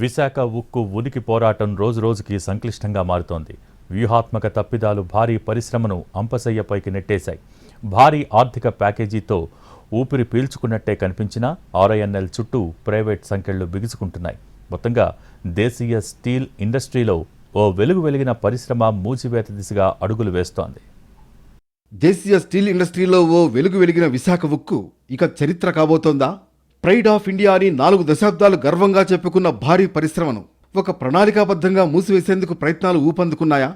విశాఖ ఉక్కు ఉనికి పోరాటం రోజురోజుకి సంక్లిష్టంగా మారుతోంది. వ్యూహాత్మక తప్పిదాలు భారీ పరిశ్రమను అంపసయ్యపైకి నెట్టేశాయి. భారీ ఆర్థిక ప్యాకేజీతో ఊపిరి పీల్చుకున్నట్టే కనిపించినా ఆర్ఐఎన్ఎల్ చుట్టూ ప్రైవేట్ సంఖ్యలు బిగుసుకుంటున్నాయి. మొత్తంగా దేశీయ స్టీల్ ఇండస్ట్రీలో ఓ వెలుగు వెలిగిన పరిశ్రమ మూసివేత దిశగా అడుగులు వేస్తోంది. దేశీయ స్టీల్ ఇండస్ట్రీలో ఓ వెలుగు వెలిగిన విశాఖ ఉక్కు ఇక చరిత్ర కాబోతోందా? ప్రైడ్ ఆఫ్ ఇండియా అని నాలుగు దశాబ్దాలు గర్వంగా చెప్పుకున్న భారీ పరిశ్రమను ఒక ప్రణాళికాబద్ధంగా మూసివేసేందుకు ప్రయత్నాలు ఊపందుకున్నాయా?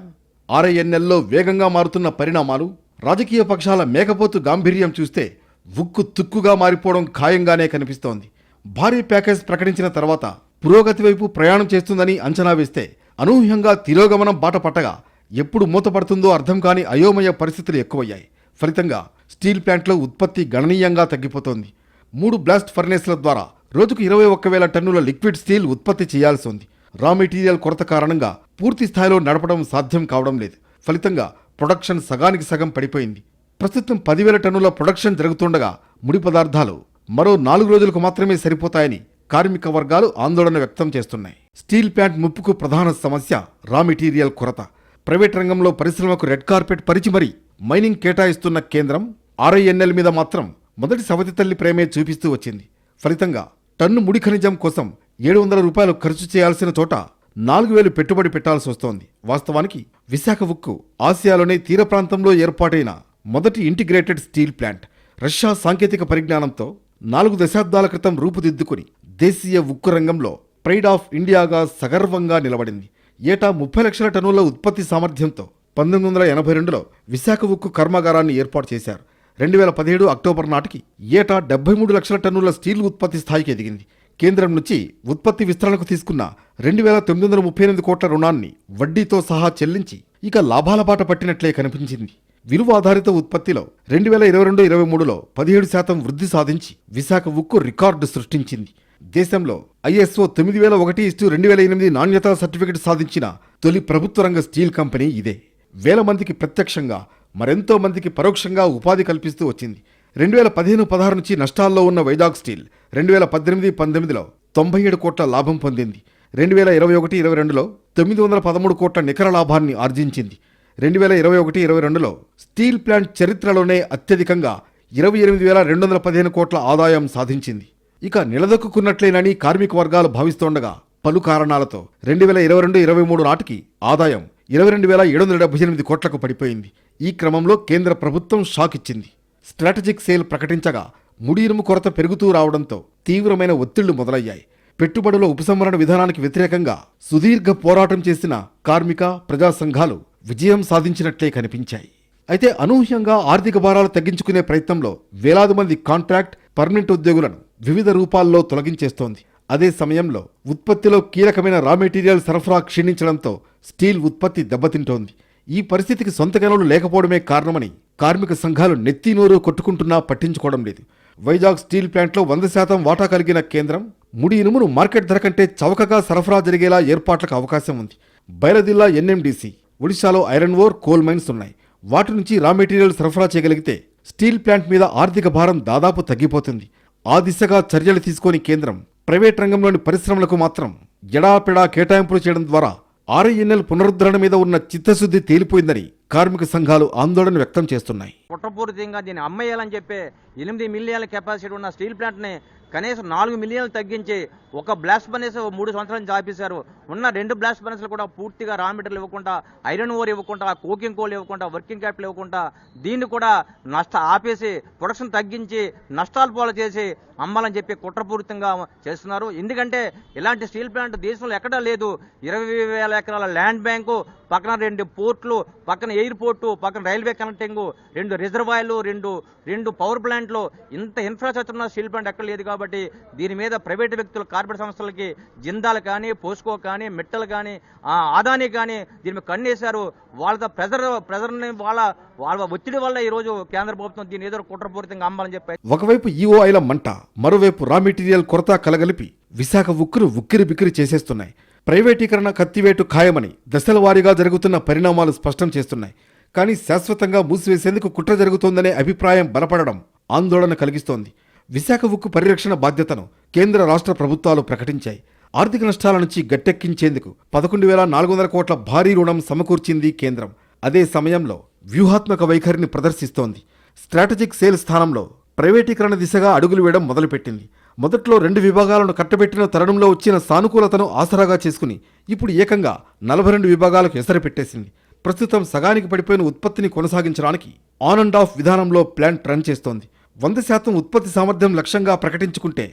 ఆర్ఐఎన్ఎల్లో వేగంగా మారుతున్న పరిణామాలు రాజకీయ పక్షాల మేకపోతు గాంభీర్యం చూస్తే ఉక్కు తుక్కుగా మారిపోవడం ఖాయంగానే కనిపిస్తోంది. భారీ ప్యాకేజ్ ప్రకటించిన తర్వాత పురోగతి వైపు ప్రయాణం చేస్తుందని అంచనా వేస్తే అనూహ్యంగా తిరోగమనం బాట పట్టగా ఎప్పుడు మూతపడుతుందో అర్థం కాని అయోమయ పరిస్థితులు ఎక్కువయ్యాయి. ఫలితంగా స్టీల్ ప్లాంట్లో ఉత్పత్తి గణనీయంగా తగ్గిపోతోంది. మూడు బ్లాస్ట్ ఫర్నేస్ల ద్వారా రోజుకు ఇరవై ఒక్క వేల టన్నుల లిక్విడ్ స్టీల్ ఉత్పత్తి చేయాల్సి ఉంది. రా మెటీరియల్ కొరత కారణంగా పూర్తి స్థాయిలో నడపడం సాధ్యం కావడం లేదు. ఫలితంగా ప్రొడక్షన్ సగానికి సగం పడిపోయింది. ప్రస్తుతం పదివేల టన్నుల ప్రొడక్షన్ జరుగుతుండగా ముడి పదార్థాలు మరో నాలుగు రోజులకు మాత్రమే సరిపోతాయని కార్మిక వర్గాలు ఆందోళన వ్యక్తం చేస్తున్నాయి. స్టీల్ ప్యాంట్ ముప్పుకు ప్రధాన సమస్య రా మెటీరియల్ కొరత. ప్రైవేట్ రంగంలో పరిశ్రమకు రెడ్ కార్పెట్ పరిచి మరీ మైనింగ్ కేటాయిస్తున్న కేంద్రం ఆర్ఐఎన్ఎల్ మీద మాత్రం మొదటి సవతి తల్లి ప్రేమే చూపిస్తూ వచ్చింది. ఫలితంగా టన్ను ముడి ఖనిజం కోసం ఏడు వందల రూపాయలు ఖర్చు చేయాల్సిన చోట నాలుగు వేలు పెట్టుబడి పెట్టాల్సి వస్తోంది. వాస్తవానికి విశాఖ ఉక్కు ఆసియాలోనే తీర ప్రాంతంలో ఏర్పాటైన మొదటి ఇంటిగ్రేటెడ్ స్టీల్ ప్లాంట్. రష్యా సాంకేతిక పరిజ్ఞానంతో నాలుగు దశాబ్దాల క్రితం రూపుదిద్దుకుని దేశీయ ఉక్కు రంగంలో ప్రైడ్ ఆఫ్ ఇండియాగా సగర్వంగా నిలబడింది. ఏటా ముప్పై లక్షల టన్నుల ఉత్పత్తి సామర్థ్యంతో పంతొమ్మిది వందల ఎనభై రెండులో విశాఖ ఉక్కు కర్మాగారాన్ని ఏర్పాటు చేశారు. రెండు వేల పదిహేడు అక్టోబర్ నాటికి ఏటా డెబ్బై మూడు లక్షల టన్నుల స్టీల్ ఉత్పత్తి స్థాయికి ఎదిగింది. కేంద్రం నుంచి ఉత్పత్తి విస్తరణకు తీసుకున్న రెండు వేల తొమ్మిది వందల ముప్పై ఎనిమిది కోట్ల రుణాన్ని వడ్డీతో సహా చెల్లించి ఇక లాభాల బాట పట్టినట్లే కనిపించింది. విలువ ఆధారిత ఉత్పత్తిలో రెండు వేల ఇరవై రెండు ఇరవై మూడులో పదిహేడు శాతం వృద్ధి సాధించి విశాఖ ఉక్కు రికార్డు సృష్టించింది. దేశంలో ఐఎస్ఓ తొమ్మిది వేల ఒకటి ఇస్టు రెండు వేల ఎనిమిది నాణ్యతా సర్టిఫికెట్ సాధించిన తొలి ప్రభుత్వ రంగ స్టీల్ కంపెనీ ఇదే. వేల మందికి ప్రత్యక్షంగా మరెంతో మందికి పరోక్షంగా ఉపాధి కల్పిస్తూ వచ్చింది. రెండు వేల పదిహేను పదహారు నుంచి నష్టాల్లో ఉన్న వైజాగ్ స్టీల్ రెండు వేల పద్దెనిమిది పంతొమ్మిదిలో తొంభై ఏడు కోట్ల లాభం పొందింది. రెండు వేల ఇరవై ఒకటి ఇరవై రెండులో తొమ్మిది వందల పదమూడు కోట్ల నికర లాభాన్ని ఆర్జించింది. రెండు వేల ఇరవై ఒకటి ఇరవై రెండులో స్టీల్ ప్లాంట్ చరిత్రలోనే అత్యధికంగా ఇరవై ఎనిమిది వేల రెండు వందల పదిహేను కోట్ల ఆదాయం సాధించింది. ఇక నిలదొక్కున్నట్లేనని కార్మిక వర్గాలు భావిస్తోండగా పలు కారణాలతో రెండు వేల ఇరవై రెండు ఇరవై మూడు నాటికి ఆదాయం ఇరవై రెండు వేల ఏడు వందల డెబ్బై ఎనిమిది కోట్లకు పడిపోయింది. ఈ క్రమంలో కేంద్ర ప్రభుత్వం షాక్ ఇచ్చింది స్ట్రాటజిక్ సేల్ ప్రకటించగా ముడి ఇనుము కొరత పెరుగుతూ రావడంతో తీవ్రమైన ఒత్తిళ్ళు మొదలయ్యాయి. పెట్టుబడుల ఉపసంహరణ విధానానికి వ్యతిరేకంగా సుదీర్ఘ పోరాటం చేసిన కార్మిక ప్రజా సంఘాలు విజయం సాధించినట్లే కనిపించాయి. అయితే అనూహ్యంగా ఆర్థిక భారాలు తగ్గించుకునే ప్రయత్నంలో వేలాది మంది కాంట్రాక్ట్ పర్మనెంట్ ఉద్యోగులను వివిధ రూపాల్లో తొలగించేస్తోంది. అదే సమయంలో ఉత్పత్తిలో కీలకమైన రా మెటీరియల్ సరఫరా క్షీణించడంతో స్టీల్ ఉత్పత్తి దెబ్బతింటోంది. ఈ పరిస్థితికి సొంత గనులు లేకపోవడమే కారణమని కార్మిక సంఘాలు నెత్తినోరు కొట్టుకుంటున్నా పట్టించుకోవడం లేదు. వైజాగ్ స్టీల్ ప్లాంట్లో వంద శాతం వాటా కలిగిన కేంద్రం ముడి ఇనుమును మార్కెట్ ధర కంటే చవకగా సరఫరా జరిగేలా ఏర్పాట్లకు అవకాశం ఉంది. బయలదిల్లా ఎన్ఎండిసి ఒడిశాలో ఐరన్ ఓర్ కోల్ మైన్స్ ఉన్నాయి. వాటి నుంచి రా మెటీరియల్ సరఫరా చేయగలిగితే స్టీల్ ప్లాంట్ మీద ఆర్థిక భారం దాదాపు తగ్గిపోతుంది. ఆ దిశగా చర్యలు తీసుకొని కేంద్రం ప్రైవేట్ రంగంలోని పరిశ్రమలకు మాత్రం ఎడాపెడా కేటాయింపులు చేయడం ద్వారా ఆర్ఐఎన్ఎల్ పునరుద్ధరణ మీద ఉన్న చిత్తశుద్ధి తేలిపోయిందని కార్మిక సంఘాలు ఆందోళన వ్యక్తం చేస్తున్నాయి. కుట్రపూరితంగా దీన్ని అమ్మేయాలని చెప్పి ఎనిమిది మిలియన్ల కెపాసిటీ ఉన్న స్టీల్ ప్లాంట్ని కనీసం నాలుగు మిలియన్లు తగ్గించి ఒక బ్లాస్ట్ బనేస్ మూడు సంవత్సరాల నుంచి ఆపేశారు. ఉన్న రెండు బ్లాస్ట్ బనేస్లు కూడా పూర్తిగా రా మెటీరియల్ ఇవ్వకుండా ఐరన్ ఓర్ ఇవ్వకుండా కోకింగ్ కోల్ ఇవ్వకుండా వర్కింగ్ క్యాపిటల్ ఇవ్వకుండా దీన్ని కూడా నష్ట ఆపేసి ప్రొడక్షన్ తగ్గించి నష్టాలు పోల చేసి అమ్మాలని చెప్పి కుట్రపూరితంగా చేస్తున్నారు. ఎందుకంటే ఇలాంటి స్టీల్ ప్లాంట్ దేశంలో ఎక్కడా లేదు. ఇరవై వేల ఎకరాల ల్యాండ్ బ్యాంకు పక్కన రెండు పోర్ట్లు పక్కన ఎయిర్పోర్టు పక్కన రైల్వే కనెక్టింగ్ రెండు రిజర్వాయర్లు రెండు రెండు పవర్ ప్లాంట్లు. ఇంత ఇన్ఫ్రాస్ట్రక్చర్ ఉన్న స్టీల్ ప్లాంట్ ఎక్కడ లేదు కాబట్టి దీని మీద ప్రైవేట్ వ్యక్తులు కార్పొరేట్ సంస్థలకి జిందాలు కానీ పోస్కో కానీ మెట్టలు కానీ ఆ, ఆదాని కానీ దీని మీద కన్నేశారు. వాళ్ళ ప్రెజర్ ప్రెజర్ని వాళ్ళ వాళ్ళ ఒత్తిడి వల్ల ఈరోజు కేంద్ర ప్రభుత్వం దీని ఏదో కుట్రపూరితంగా అమ్మాలని చెప్పి ఒకవైపు ఈఓఐల మంట మరోవైపు రా మెటీరియల్ కొరత కలగలిపి విశాఖ ఉక్కురు ఉక్కిరి బిక్కిరి చేసేస్తున్నాయి. ప్రైవేటీకరణ కత్తివేటు ఖాయమని దశల వారీగా జరుగుతున్న పరిణామాలు స్పష్టం చేస్తున్నాయి. కానీ శాశ్వతంగా మూసివేసేందుకు కుట్ర జరుగుతోందనే అభిప్రాయం బలపడడం ఆందోళన కలిగిస్తోంది. విశాఖ ఉక్కు పరిరక్షణ బాధ్యతను కేంద్ర రాష్ట్ర ప్రభుత్వాలు ప్రకటించాయి. ఆర్థిక నష్టాల నుంచి గట్టెక్కించేందుకు పదకొండు వేల నాలుగు వందల కోట్ల భారీ రుణం సమకూర్చింది కేంద్రం. అదే సమయంలో వ్యూహాత్మక వైఖరిని ప్రదర్శిస్తోంది. స్ట్రాటజిక్ సేల్ స్థానంలో ప్రైవేటీకరణ దిశగా అడుగులు వేయడం మొదలుపెట్టింది. మొదట్లో రెండు విభాగాలను కట్టబెట్టిన తరుణంలో వచ్చిన సానుకూలతను ఆసరాగా చేసుకుని ఇప్పుడు ఏకంగా నలభై రెండు విభాగాలకు ఎసరు పెట్టేసింది ప్రస్తుతం సగానికి పడిపోయిన ఉత్పత్తిని కొనసాగించడానికి ఆన్ అండ్ ఆఫ్ విధానంలో ప్లాంట్ రన్ చేస్తోంది. వంద శాతం ఉత్పత్తి సామర్థ్యం లక్ష్యంగా ప్రకటించుకుంటే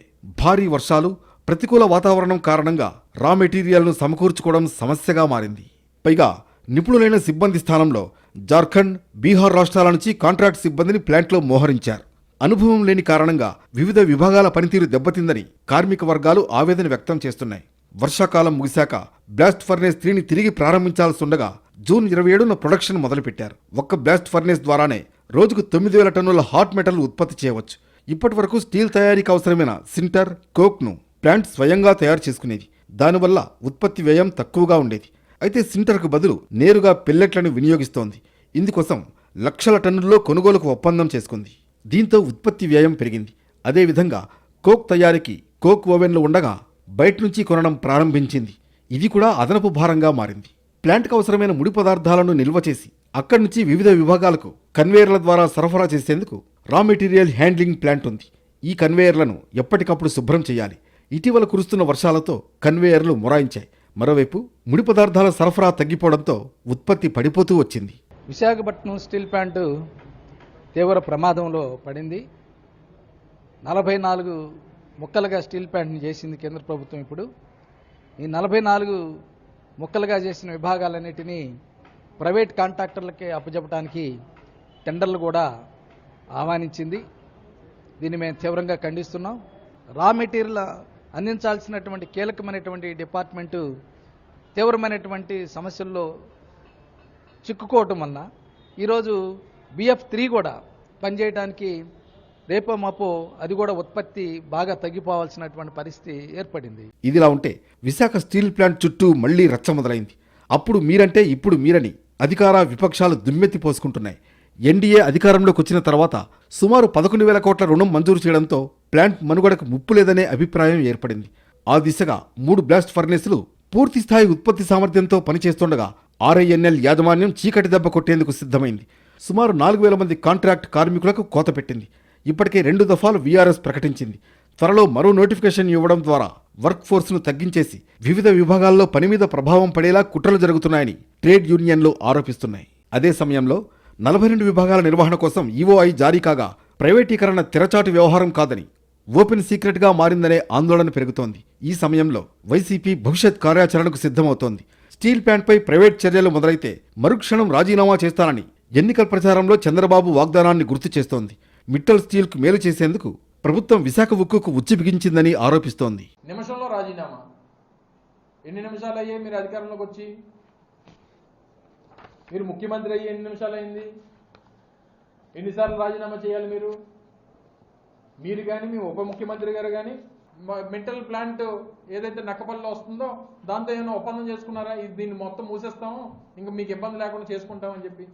భారీ వర్షాలు ప్రతికూల వాతావరణం కారణంగా రా మెటీరియల్ను సమకూర్చుకోవడం సమస్యగా మారింది. పైగా నిపుణులైన సిబ్బంది స్థానంలో జార్ఖండ్ బీహార్ రాష్ట్రాల నుంచి కాంట్రాక్ట్ సిబ్బందిని ప్లాంట్లో మోహరించారు. అనుభవం లేని కారణంగా వివిధ విభాగాల పనితీరు దెబ్బతిందని కార్మిక వర్గాలు ఆవేదన వ్యక్తం చేస్తున్నాయి. వర్షాకాలం ముగిశాక బ్లాస్ట్ ఫర్నేస్ త్రీని తిరిగి ప్రారంభించాల్సిండగా జూన్ ఇరవై ఏడున ప్రొడక్షన్ మొదలుపెట్టారు. ఒక్క బ్లాస్ట్ ఫర్నేస్ ద్వారానే రోజుకు తొమ్మిది వేల టన్నుల హాట్ మెటల్ ఉత్పత్తి చేయవచ్చు. ఇప్పటి వరకు స్టీల్ తయారీకి అవసరమైన సింటర్ కోక్ను ప్లాంట్ స్వయంగా తయారు చేసుకునేది దానివల్ల ఉత్పత్తి వ్యయం తక్కువగా ఉండేది. అయితే సింటర్కు బదులు నేరుగా పెల్లెట్లను వినియోగిస్తోంది. ఇందుకోసం లక్షల టన్నుల్లో కొనుగోలుకు ఒప్పందం చేసుకుంది. దీంతో ఉత్పత్తి వ్యయం పెరిగింది. అదేవిధంగా కోక్ తయారీకి కోక్ ఓవెన్లు ఉండగా బయట నుంచి కొనడం ప్రారంభించింది. ఇది కూడా అదనపు భారంగా మారింది. ప్లాంట్కు అవసరమైన ముడి పదార్థాలను నిల్వ చేసి అక్కడి నుంచి వివిధ విభాగాలకు కన్వేయర్ల ద్వారా సరఫరా చేసేందుకు రా మెటీరియల్ హ్యాండ్లింగ్ ప్లాంట్ ఉంది. ఈ కన్వేయర్లను ఎప్పటికప్పుడు శుభ్రం చేయాలి. ఇటీవల కురుస్తున్న వర్షాలతో కన్వేయర్లు మొరాయించాయి. మరోవైపు ముడి పదార్థాల సరఫరా తగ్గిపోవడంతో ఉత్పత్తి పడిపోతూ వచ్చింది. విశాఖపట్నం స్టీల్ ప్లాంట్ తీవ్ర ప్రమాదంలో పడింది. నలభై నాలుగు ముక్కలుగా స్టీల్ ప్లాంట్ని చేసింది కేంద్ర ప్రభుత్వం ఇప్పుడు. ఈ నలభై నాలుగు ముక్కలుగా చేసిన విభాగాలన్నిటినీ ప్రైవేట్ కాంట్రాక్టర్లకే అప్పచెప్పడానికి టెండర్లు కూడా ఆహ్వానించింది. దీన్ని మేము తీవ్రంగా ఖండిస్తున్నాం. రా మెటీరియల్ అందించాల్సినటువంటి కీలకమైనటువంటి డిపార్ట్మెంటు తీవ్రమైనటువంటి సమస్యల్లో చిక్కుకోవటం వలన ఈరోజు బిఎఫ్ త్రీ కూడా పనిచేయడానికి రేపో మాపో అది కూడా ఉత్పత్తి బాగా తగ్గిపోవాల్సినటువంటి పరిస్థితి ఏర్పడింది. ఇదిలా ఉంటే విశాఖ స్టీల్ ప్లాంట్ చుట్టూ మళ్ళీ రచ్చ మొదలైంది. అప్పుడు మీరంటే ఇప్పుడు మీరని అధికార విపక్షాలు దుమ్మెత్తి పోసుకుంటున్నాయి. ఎన్డీఏ అధికారంలోకి వచ్చిన తర్వాత సుమారు పదకొండు వేల కోట్ల రుణం మంజూరు చేయడంతో ప్లాంట్ మనుగడకు ముప్పు లేదనే అభిప్రాయం ఏర్పడింది. ఆ దిశగా మూడు బ్లాస్ట్ ఫర్నేసులు పూర్తి స్థాయి ఉత్పత్తి సామర్థ్యంతో పనిచేస్తుండగా ఆర్ఐఎన్ఎల్ యాజమాన్యం చీకటి దెబ్బ కొట్టేందుకు సిద్ధమైంది. సుమారు నాలుగు వేల మంది కాంట్రాక్ట్ కార్మికులకు కోత పెట్టింది. ఇప్పటికే రెండు దఫాలు వీఆర్ఎస్ ప్రకటించింది. త్వరలో మరో నోటిఫికేషన్ ఇవ్వడం ద్వారా వర్క్ ఫోర్స్ను తగ్గించేసి వివిధ విభాగాల్లో పని మీద ప్రభావం పడేలా కుట్రలు జరుగుతున్నాయని ట్రేడ్ యూనియన్లు ఆరోపిస్తున్నాయి. అదే సమయంలో నలభై రెండు విభాగాల నిర్వహణ కోసం ఈఓఐ జారీ కాగా ప్రైవేటీకరణ తెరచాటు వ్యవహారం కాదని ఓపెన్ సీక్రెట్గా మారిందనే ఆందోళన పెరుగుతోంది. ఈ సమయంలో వైసీపీ భవిష్యత్ కార్యాచరణకు సిద్ధమవుతోంది. స్టీల్ ప్లాంట్పై ప్రైవేట్ చర్యలు మొదలైతే మరుక్షణం రాజీనామా చేస్తానని ఎన్నికల ప్రచారంలో చంద్రబాబు వాగ్దానాన్ని గుర్తు చేస్తోంది. మిట్టల్ స్టీల్కు మేలు చేసేందుకు ప్రభుత్వం విశాఖ ఉక్కుకు ఉచ్చి బిగించిందని ఆరోపిస్తోంది. నిమిషంలో రాజీనామా. ఎన్ని నిమిషాలు అయ్యాయి మీరు అధికారంలోకి వచ్చి? మీరు ముఖ్యమంత్రి అయ్యి ఎన్ని నిమిషాలు అయింది? ఎన్నిసార్లు రాజీనామా చేయాలి మీరు? మీరు కానీ మీ ఉప ముఖ్యమంత్రి గారు కానీ మెంటల్ ప్లాంట్ ఏదైతే నక్కపల్లిలో వస్తుందో దాంతో ఏమైనా ఒప్పందం చేసుకున్నారా? ఇది దీన్ని మొత్తం మూసేస్తాము ఇంకా మీకు ఇబ్బంది లేకుండా చేసుకుంటామని చెప్పి.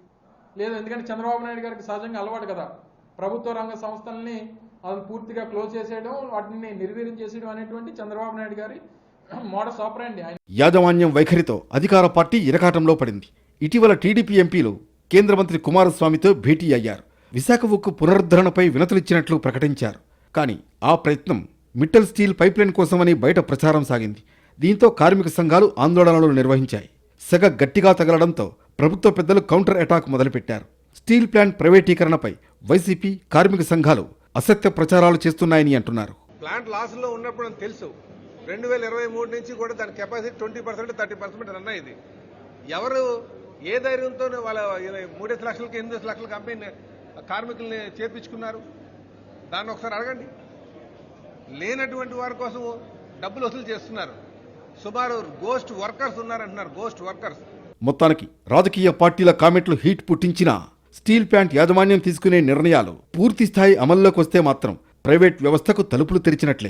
లేదు ఎందుకంటే చంద్రబాబు నాయుడు గారికి సహజంగా అలవాటు కదా. ప్రభుత్వ రంగ సంస్థల్ని అది పూర్తిగా క్లోజ్ చేసేయడం వాటిని నిర్వీర్యం చేసేయడం అనేటువంటి చంద్రబాబు నాయుడు గారి మోడస్ ఆపరండి. ఆయన యాజమాన్యం వైఖరితో అధికార పార్టీ ఇరకాటంలో పడింది. ఇటీవల టీడీపీ ఎంపీలు కేంద్ర మంత్రి కుమారస్వామితో భేటీ అయ్యారు. విశాఖ ఉక్కు పునరుద్ధరణపై వినతులిచ్చినట్లు ప్రకటించారు. కానీ ఆ ప్రయత్నం మిట్టల్ స్టీల్ పైప్లైన్ కోసమని బయట ప్రచారం సాగింది. దీంతో కార్మిక సంఘాలు ఆందోళనలు నిర్వహించాయి. సెగ గట్టిగా తగలడంతో ప్రభుత్వ పెద్దలు కౌంటర్ అటాక్ మొదలుపెట్టారు. స్టీల్ ప్లాంట్ ప్రైవేటీకరణపై వైసీపీ కార్మిక సంఘాలు అసత్య ప్రచారాలు చేస్తున్నాయని అంటున్నారు. ప్లాంట్ లాస్లో ఉన్నప్పుడు అని తెలుసు. రెండు వేల ఇరవై మూడు నుంచి కూడా దాని capacity twenty percent thirty percent run అయింది. ఎవరు ఏ ధైర్యంతో వాళ్ళ మూడేసి లక్షలకి ఎనిమిది లక్షల కంపెనీ కార్మికుల్ని చేర్పించుకున్నారు. దాన్ని ఒకసారి అడగండి. లేనటువంటి వారి కోసం డబ్బులు వసూలు చేస్తున్నారు. సుమారు గోస్ట్ వర్కర్స్ ఉన్నారంటున్నారు గోస్ట్ వర్కర్స్ మొత్తానికి రాజకీయ పార్టీల కామెంట్లు హీట్ పుట్టించినా స్టీల్ ప్యాంట్ యాజమాన్యం తీసుకునే నిర్ణయాలు పూర్తి స్థాయి అమల్లోకి వస్తే మాత్రం ప్రైవేట్ వ్యవస్థకు తలుపులు తెరిచినట్లే.